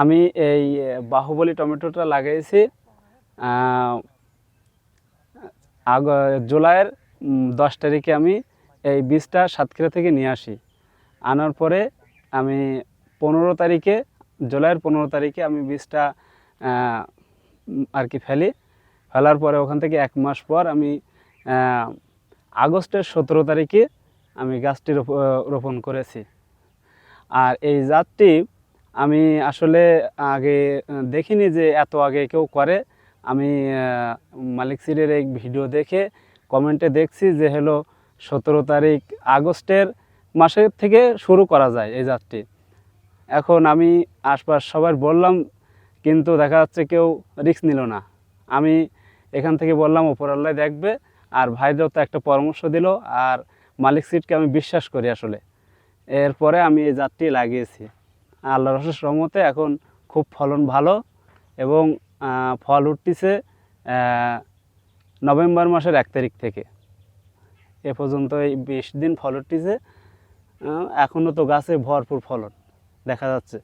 আমি এই বাহুবলী টমেটোটা লাগিয়েছি আগ, জুলাইয়ের দশ তারিখে আমি এই বীজটা সাতক্ষীরা থেকে নিয়ে আসি। আনার পরে আমি পনেরো তারিখে, জুলাইয়ের পনেরো তারিখে আমি বীজটা আর কি ফেলি। ফেলার পরে ওখান থেকে এক মাস পর আমি আগস্টের সতেরো তারিখে আমি গাছটি রোপ- রোপণ করেছি। আর এই জাতটি আমি আসলে আগে দেখিনি যে এত আগে কেউ করে। আমি মালিক সিরের এই ভিডিও দেখে কমেন্টে দেখছি যে হলো সতেরো তারিখ আগস্টের মাসের থেকে শুরু করা যায় এই জাতটি এখন আমি আশপাশ সবার বললাম, কিন্তু দেখা যাচ্ছে কেউ রিস্ক নিল না। আমি এখান থেকে বললাম ওপরাল্লায় দেখবে। আর ভাইরাও তো একটা পরামর্শ দিল, আর মালিক সিটকে আমি বিশ্বাস করি আসলে। এরপরে আমি এই জাতটি লাগিয়েছি। আল্লাহ রসের রহমতে এখন খুব ফলন ভালো এবং ফল উঠতেছে নভেম্বর মাসের এক তারিখ থেকে। এ পর্যন্ত এই বিশ দিন ফল উঠতেছে এখনও তো গাছে ভরপুর ফলন দেখা যাচ্ছে।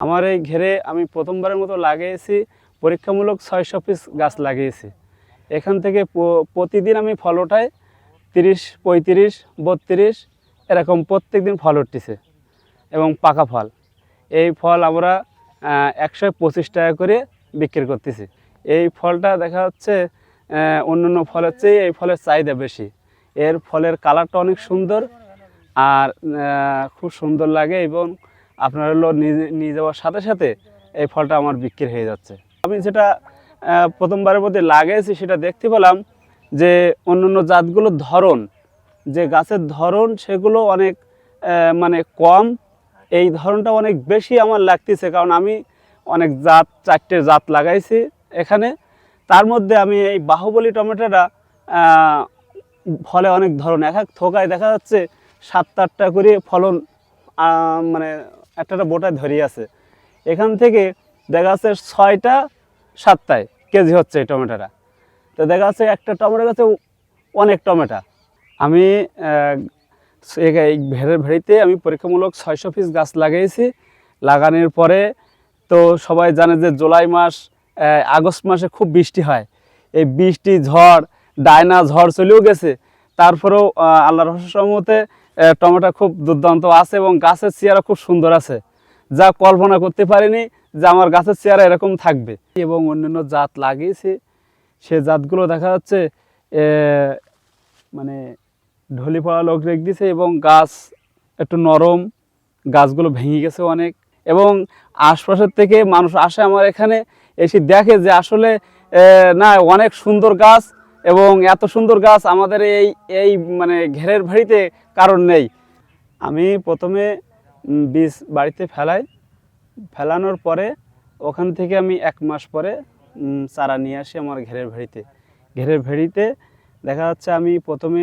আমার এই ঘেরে আমি প্রথমবারের মতো লাগিয়েছি, পরীক্ষামূলক ছয়শো পিস গাছ লাগিয়েছি। এখান থেকে প্রতিদিন আমি ফল ওঠাই তিরিশ, পঁয়ত্রিশ, বত্রিশ, এরকম প্রত্যেক দিন ফল উঠতেছে এবং পাকা ফল। এই ফল আমরা একশো পঁচিশ টাকা করে বিক্রি করতেছি। এই ফলটা দেখা যাচ্ছে অন্য অন্য ফলের চেয়ে এই ফলের চাহিদা বেশি। এর ফলের কালারটা অনেক সুন্দর আর খুব সুন্দর লাগে এবং আপনার হলো নিয়ে যাওয়ার সাথে সাথে এই ফলটা আমার বিক্রি হয়ে যাচ্ছে। আমি যেটা প্রথমবারের মধ্যে লাগিয়েছি সেটা দেখতে পেলাম যে অন্য অন্য জাতগুলোর ধরন, যে গাছের ধরন সেগুলো অনেক মানে কম এই ধরনটা অনেক বেশি আমার লাগতেছে, কারণ আমি অনেক জাত, চারটে জাত লাগাইছি এখানে। তার মধ্যে আমি এই বাহুবলী টমেটোটা ফলে অনেক ধরন এক এক থোকায় দেখা যাচ্ছে সাত আটটা করে ফলন মানে একটা বোটায় ধরিয়ে আছে। এখান থেকে দেখা যাচ্ছে ছয়টা, সাতটায় কেজি হচ্ছে এই টমেটোটা। তো দেখা যাচ্ছে একটা টমেটো গাছে অনেক টমেটো। আমি এই ভেড়ের ভেড়িতে আমি পরীক্ষামূলক ছয়শো পিস গাছ লাগিয়েছি লাগানোর পরে তো সবাই জানে যে জুলাই মাস আগস্ট মাসে খুব বৃষ্টি হয়। এই বৃষ্টি ঝড় ডায়না ঝড় চলেও গেছে। তারপরেও আহ, আল্লাহর রহস্যমতে টমেটো খুব দুর্দান্ত আছে এবং গাছের চেয়ারা খুব সুন্দর আছে। যা কল্পনা করতে পারিনি যে আমার গাছের চেয়ারা এরকম থাকবে। এবং অন্যান্য জাত লাগিয়েছি। সে জাতগুলো দেখা যাচ্ছে মানে ঢলি পড়া লোক রেখ দিছে এবং গাছ একটু নরম, গাছগুলো ভেঙে গেছে অনেক। এবং আশপাশের থেকে মানুষ আসে আমার এখানে, এসে দেখে যে আসলে না, অনেক সুন্দর গাছ এবং এত সুন্দর গাছ আমাদের এই এই মানে ঘেরের ভাড়িতে কারণ নেই। আমি প্রথমে বীজ বাড়িতে ফেলাই। ফেলানোর পরে, ওখান থেকে আমি এক মাস পরে চারা নিয়ে আসি আমার ঘেরের ভেড়িতে ঘেরের ভেড়িতে দেখা যাচ্ছে আমি প্রথমে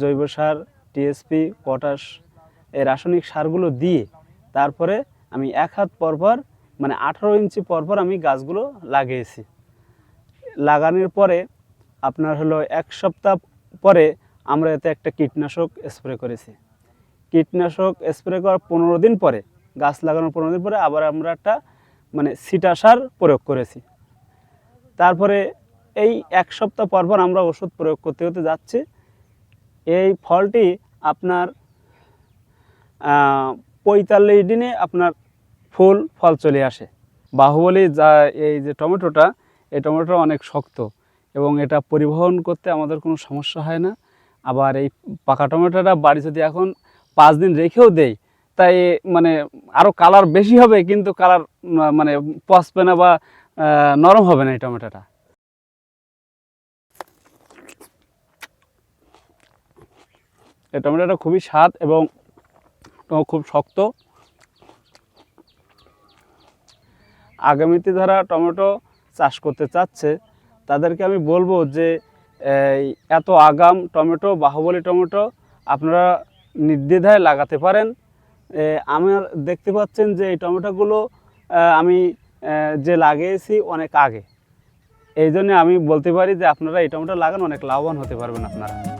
জৈব সার টিএসপি পটাশ এই রাসায়নিক সারগুলো দিয়ে তারপরে আমি এক হাত পরপর মানে আঠারো ইঞ্চি পরপর আমি গাছগুলো লাগিয়েছি। লাগানোর পরে আপনার হলো এক সপ্তাহ পরে আমরা এতে একটা কীটনাশক স্প্রে করেছি। কীটনাশক স্প্রে করার পনেরো দিন পরে, গাছ লাগানোর পনেরো দিন পরে আবার আমরা একটা মানে সিটা সার প্রয়োগ করেছি। তারপরে এই এক সপ্তাহ পর পর আমরা ওষুধ প্রয়োগ করতে করতে যাচ্ছি। এই ফলটি আপনার পঁয়তাল্লিশ দিনে আপনার ফুল, ফল চলে আসে। বাহুবলী যা, এই যে টমেটোটা, এই টমেটোটা অনেক শক্ত এবং এটা পরিবহন করতে আমাদের কোনো সমস্যা হয় না। আবার এই পাকা টমেটোটা বাড়ি যদি এখন পাঁচ দিন রেখেও দেই, তাই মানে আরও কালার বেশি হবে, কিন্তু কালার মানে পচবে না বা নরম হবে না এই টমেটোটা। এই টমেটোটা খুবই স্বাদ এবং খুব শক্ত। আগামীতে যারা টমেটো চাষ করতে চাচ্ছে, তাদেরকে আমি বলব যে এত আগাম টমেটো, বাহুবলী টমেটো আপনারা নির্দ্বিধায় লাগাতে পারেন। আমার দেখতে পাচ্ছেন যে এই টমেটোগুলো আমি যে লাগিয়েছি অনেক আগে। এই জন্য আমি বলতে পারি যে আপনারা এই টমেটো লাগান, অনেক লাভবান হতে পারবেন আপনারা।